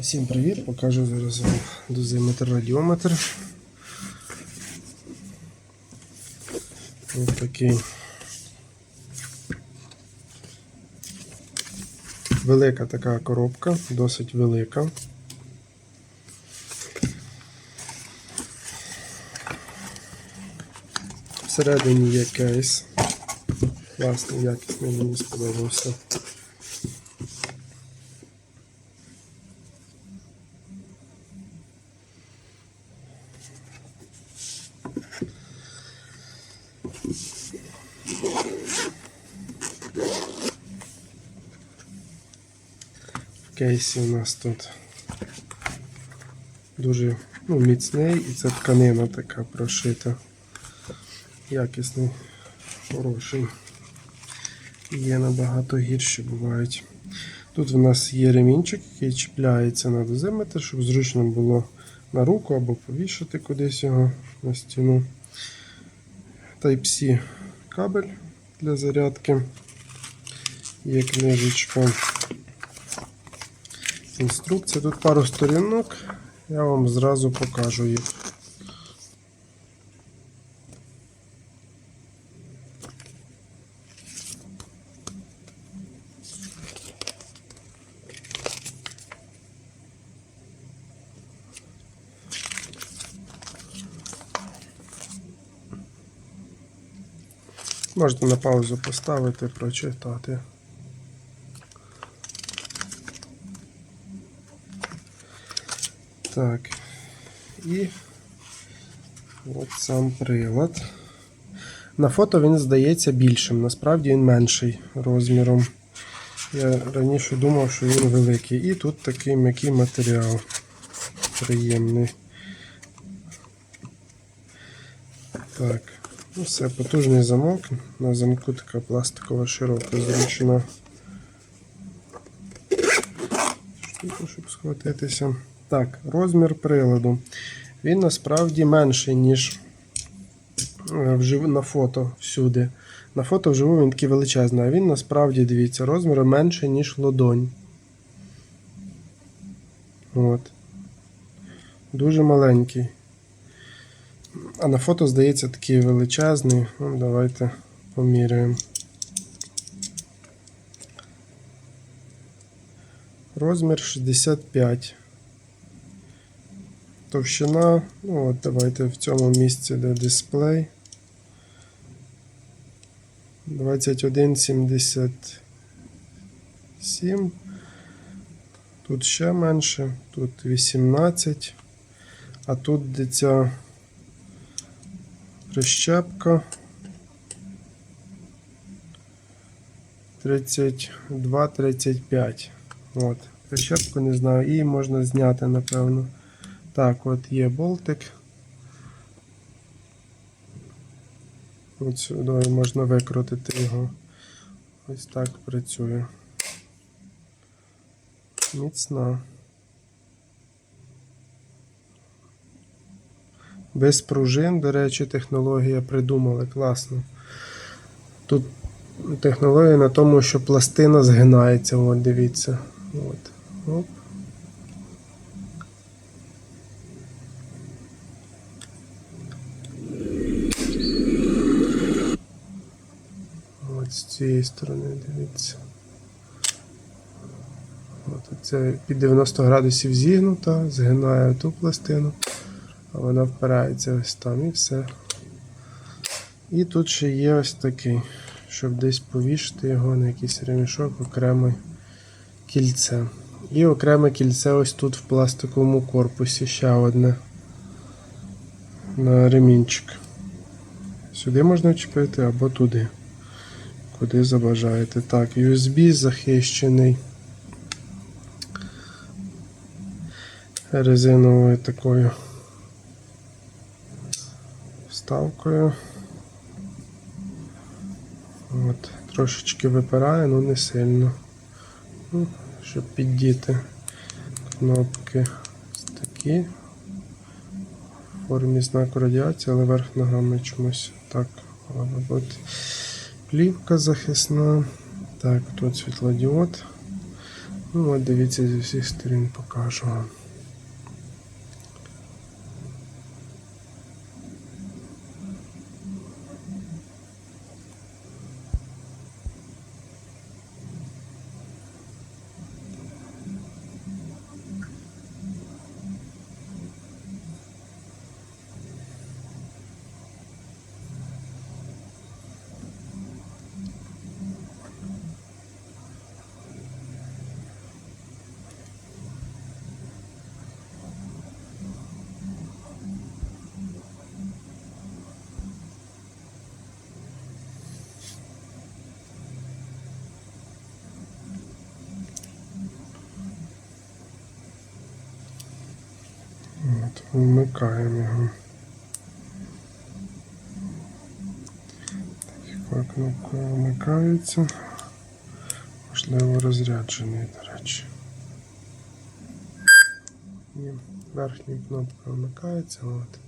Усім привіт! Покажу зараз дозиметр радіометр. Ось такий. Велика така коробка, досить велика. Всередині є кейс. Класний, якісний, мені сподобався. Кейсі у нас тут дуже ну, міцний і це тканина така прошита. Якісний, хороший. Є набагато гірші бувають. Тут в нас є ремінчик, який чіпляється на дозиметр, щоб зручно було на руку або повішати кудись його на стіну. Type-C кабель для зарядки. Є книжечка. Інструкція. Тут пару сторінок, я вам зразу покажу їх. Можете на паузу поставити, прочитати. Так. І от сам прилад. На фото він здається більшим, насправді він менший розміром. Я раніше думав, що він великий. І тут такий м'який матеріал. Приємний. Так, ну все, потужний замок. На замку така пластикова широка зручна. Штука, щоб схватитися. Так, розмір приладу. Він насправді менший, ніж е, на фото всюди. На фото вживу він такий величезний, а він насправді, дивіться, розміром менше, ніж ладонь. От. Дуже маленький. А на фото, здається, такий величезний. Ну, давайте поміряємо. Розмір 65. Товщина, ну от давайте в цьому місці, де дисплей. 21,77. Тут ще менше, тут 18. А тут де ця прищепка 32-35. От. Прищепку не знаю, її можна зняти, напевно. Так, от є болтик. Сюди можна викрутити його. Ось так працює. Міцна. Без пружин, до речі, технологія придумали класно. Тут технологія на тому, що пластина згинається, от дивіться. От. Оп. От з цієї сторони, дивіться. От це під 90 градусів зігнута, згинає ту пластину, а вона впирається ось там і все. І тут ще є ось такий, щоб десь повішати його на якийсь ремішок, окреме кільце. І окреме кільце ось тут в пластиковому корпусі ще одне на ремінчик. Сюди можна чіпити або туди. Куди забажаєте. Так, USB захищений резиновою такою вставкою. От, трошечки випирає, але не сильно. Ну, щоб піддіти кнопки такі. В формі знаку радіації, але верх ногами чомусь так бути. Плівка захисна. Так, тут світлодіод. Ну, от дивіться, зі всіх сторін покажу вмикаємо його. Такою кнопкою вмикається. Можливо, розряджений, до речі. Ні, верхня кнопка вмикається. От.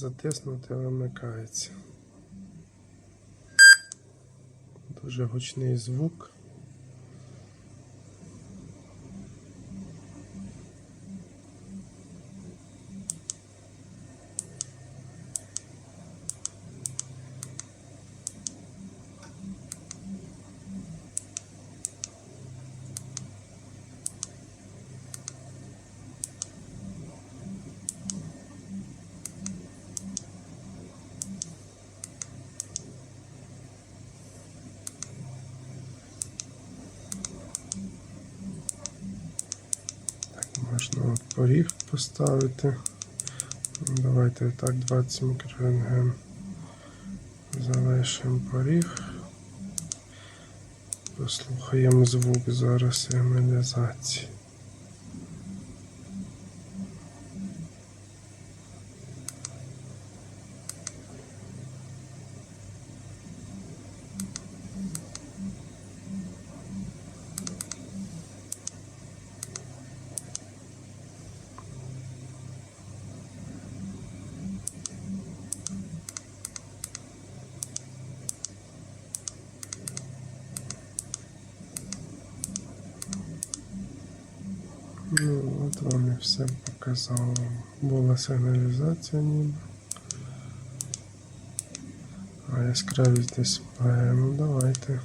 Затиснути вимикається. Дуже гучний звук. Так, можна от поріг поставити. Давайте так 20 мікрорентген. Залишимо поріг. Послухаємо звук зараз сигналізації. І все показало. Була сигналізація ніби. А яскравість дисплея. Ну давайте.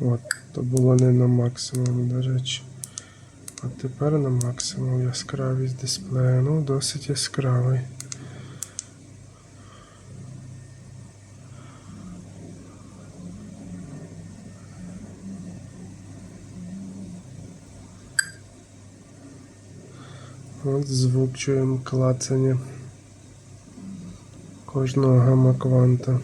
От, то було не на максимум, до речі. А тепер на максимум яскравість дисплея. Ну, досить яскравий. От звук чуємо клацання кожного гамма кванта.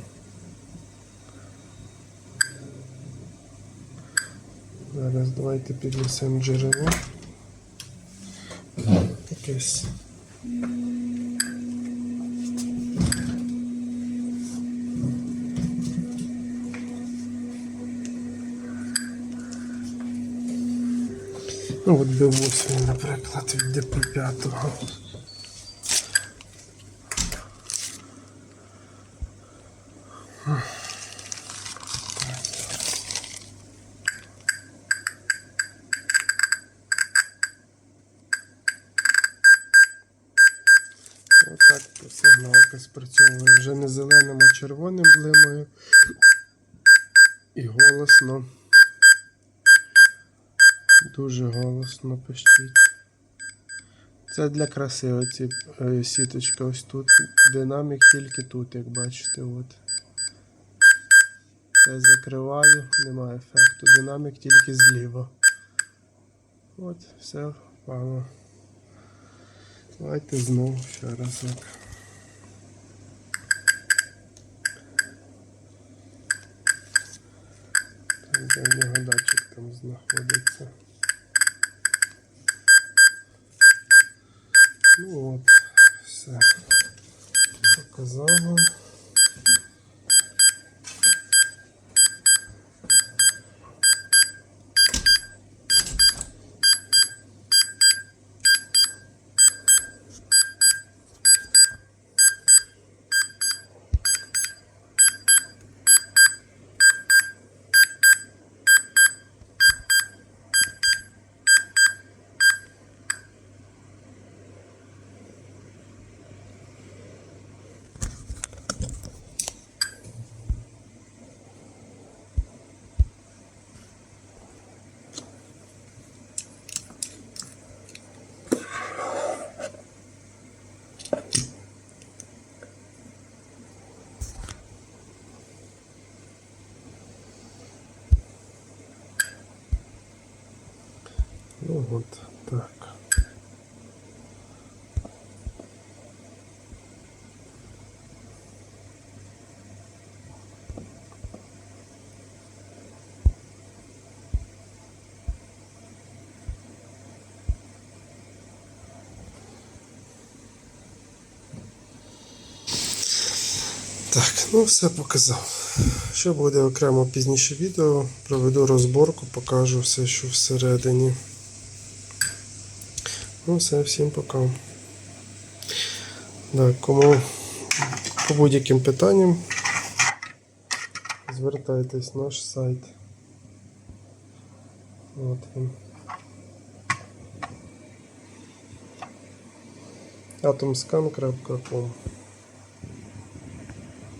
Зараз давайте піднесемо джерело. Якесь. Ну, от B8, наприклад, від DP5. Отак сигналка спрацьовує. Вже не зеленим, а червоним блимає. І голосно. Дуже голосно пищить. Це для краси оці е, сіточка ось тут. Динамік тільки тут, як бачите. От. Це закриваю, немає ефекту. Динамік тільки зліва. От, все впало. Давайте знову ще разок. Там де в нього датчик там знаходиться. Ну от, все. Показав вам. Ну так. Так, ну все показав. Ще буде окремо пізніше відео. Проведу розборку, покажу все, що всередині. Ну, все, всім пока. Так, кому по будь-яким питанням звертайтесь в наш сайт. От він. atomscan.com